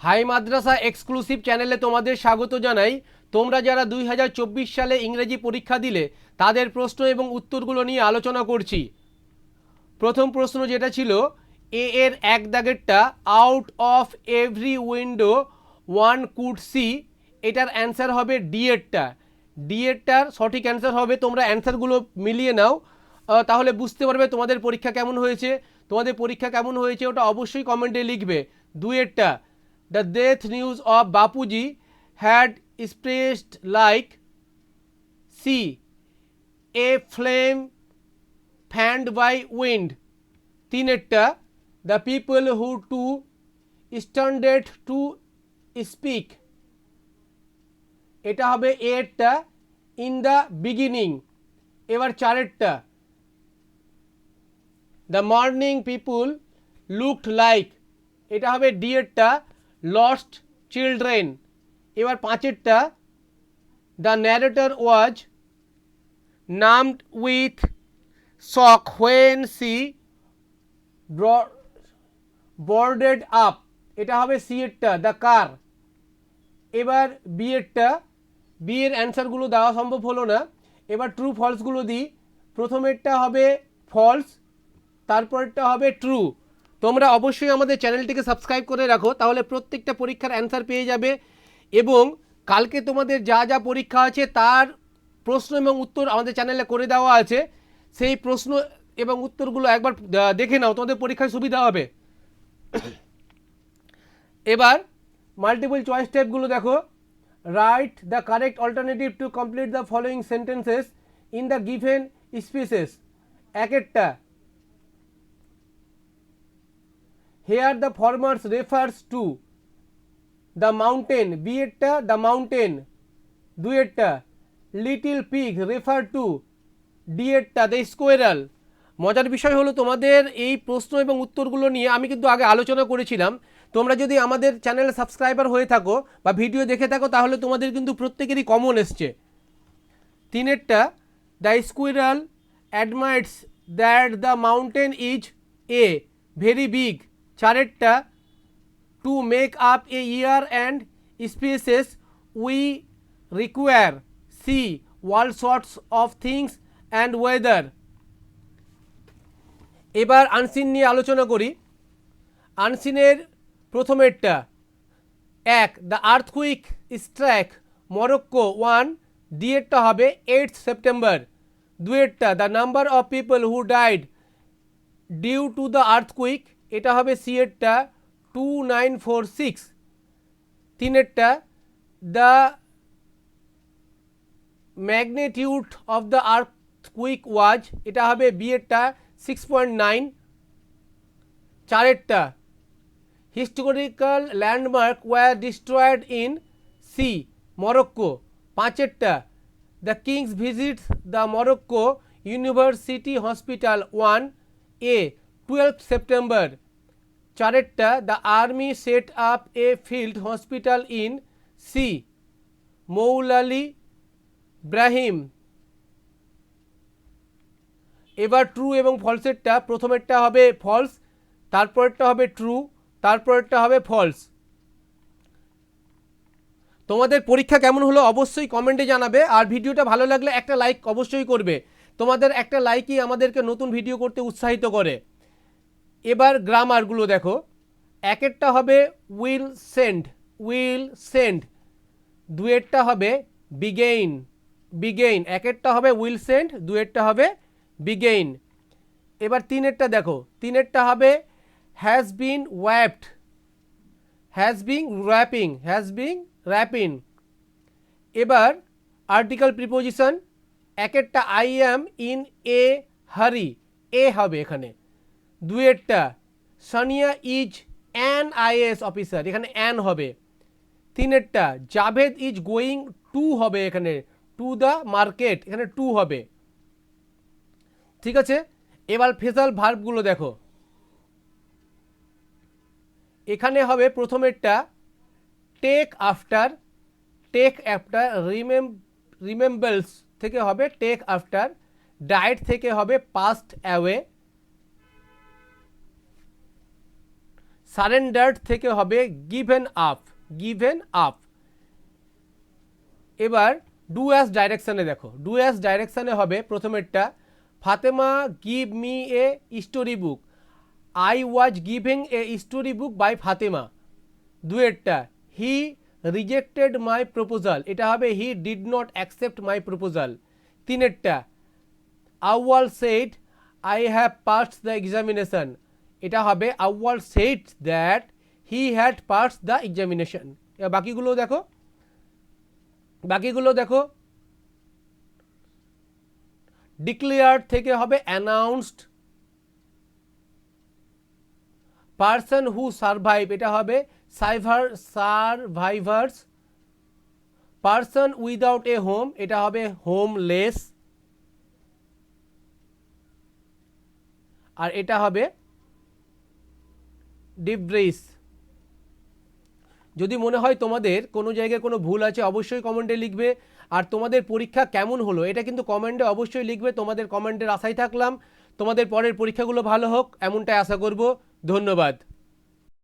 High মাদ্রাসা exclusive চ্যানেলে তোমাদের স্বাগত জানাই। তোমরা যারা দুই হাজার চব্বিশ সালে ইংরেজি পরীক্ষা দিলে, তাদের প্রশ্ন এবং উত্তরগুলো নিয়ে আলোচনা করছি। প্রথম প্রশ্ন যেটা ছিল এ এর এক দাগেরটা out of every window one could see এটার অ্যান্সার হবে ডি এরটা। সঠিক অ্যান্সার হবে, তোমরা অ্যান্সারগুলো মিলিয়ে নাও। তাহলে বুঝতে পারবে তোমাদের পরীক্ষা কেমন হয়েছে। তোমাদের পরীক্ষা কেমন হয়েছে, ওটা অবশ্যই কমেন্টে লিখবে। দুইয়েরটা the death news of Bapuji had spread like C a flame fanned by wind তিনেরটা the people who to standard to speak এটা হবে এরটা ইন দ্য বিগিনিং এবার চারেরটা। The morning people looked like এটা হবে ডি এরটা লস্ট চিলড্রেন এবার পাঁচেরটা the narrator was named with shock when she boarded up এটা হবে সি এরটা দ্য কার এবার বি এরটা বি এর অ্যান্সারগুলো দেওয়া সম্ভব হলো না। এবার ট্রু ফলসগুলো দিই। প্রথমেরটা হবে ফলস তারপরেরটা হবে ট্রু তোমরা অবশ্যই আমাদের চ্যানেলটিকে সাবস্ক্রাইব করে রাখো, তাহলে প্রত্যেকটা পরীক্ষার অ্যান্সার পেয়ে যাবে। এবং কালকে তোমাদের যা যা পরীক্ষা আছে, তার প্রশ্ন এবং উত্তর আমাদের চ্যানেলে করে দেওয়া আছে। সেই প্রশ্ন এবং উত্তরগুলো একবার দেখে নাও, তোমাদের পরীক্ষায় সুবিধা হবে। এবার মাল্টিপল চয়েস টাইপগুলো দেখো। Write the correct alternative to complete the following sentences in the given spaces এক একটা here the former refers to the mountain B এরটা the mountain দুই এরটা little pig refer to D এরটা the squirrel মজার বিষয় হলো তোমাদের এই প্রশ্ন এবং উত্তরগুলো নিয়ে আমি কিন্তু আগে আলোচনা করেছিলাম। তোমরা যদি আমাদের চ্যানেলে সাবস্ক্রাইবার হয়ে থাকো বা ভিডিও দেখে থাকো, তাহলে তোমাদের কিন্তু প্রত্যেকেরই কমন এসছে। তিনেরটা the squirrel admits that the mountain is a very big চারেরটা to make up a year and sphere we require C all sorts of things and weather এবার আনসিন নিয়ে আলোচনা করি। আনসিনের প্রথমেরটা, এক the earthquake strike Morocco on ডিএরটা হবে eight September দুয়েরটা the number of people who died due to the earthquake এটা হবে সি এরটা two nine four six তিনেরটা the magnitude of the earthquake was, এটা হবে বি এরটা six point nine চারেরটা historical landmark were destroyed in C, Morocco পাঁচেরটা the kings visit the Morocco university hospital on A twelve September চারেরটা the army set up a field hospital in C Moulay Brahim এবার true এবং ফলসেরটা প্রথমেরটা হবে false তারপরেরটা হবে true তারপরেরটা হবে false তোমাদের পরীক্ষা কেমন হলো অবশ্যই কমেন্টে জানাবে, আর ভিডিওটা ভালো লাগলে একটা লাইক অবশ্যই করবে। তোমাদের একটা লাইকই আমাদেরকে নতুন ভিডিও করতে উৎসাহিত করে। এবার গ্রামারগুলো দেখো। একেরটা হবে উইল সেন্ড উইল সেন্ড দুয়েরটা হবে বিগেইন বিগেইন একেরটা হবে উইল সেন্ড দুয়েরটা হবে বিগেইন এবার তিনেরটা দেখো। তিনেরটা হবে has been wrapped has being wrapping has being wrapping এবার article preposition একেরটা I am in a hurry a হবে এখানে। দুয়েরটা। Sania is an IAS officer এখানে অ্যান হবে। তিনেরটা, জাভেদ ইজ গোয়িং টু হবে এখানে, টু দ্য মার্কেট, এখানে টু হবে। ঠিক আছে? এবার ফেসাল ভার্বগুলো দেখো। এখানে হবে প্রথমেরটা টেক আফটার টেক আফটার রিমেম রিমেম্বেলস থেকে হবে টেক আফটার ডায়েট থেকে হবে পাস্ট অ্যাওয়ে সারেন্ডার্ড থেকে হবে গিভেন আপ গিভেন আপ। এবার ডু অ্যাস ডাইরেকশানে দেখো, ডু অ্যাস ডাইরেকশানে হবে প্রথমেরটা, Fatema give me a story book, I was giving a story book by Fatema. দুয়েরটা, he rejected my proposal, এটা হবে he did not accept my proposal. তিনেরটা, Awal said I have pass the examination এটা হবে, Awal said that he had pass the examination বাকিগুলো দেখো। বাকিগুলো দেখো। Declare থেকে হবে অ্যানাউন্সড পার্সন হু সারভাইভ এটা হবে survivor survivors person without a home এটা হবে হোমলেস আর এটা হবে ডিব্রিস যদি মনে হয় তোমাদের কোনো জায়গায় কোনো ভুল আছে, অবশ্যই কমেন্টে লিখবে। আর তোমাদের পরীক্ষা কেমন হলো, এটা কিন্তু কমেন্টে অবশ্যই লিখবে। তোমাদের কমেন্টের আশাই থাকলাম। তোমাদের পরের পরীক্ষাগুলো ভালো হোক, এমনটাই আশা করব। ধন্যবাদ।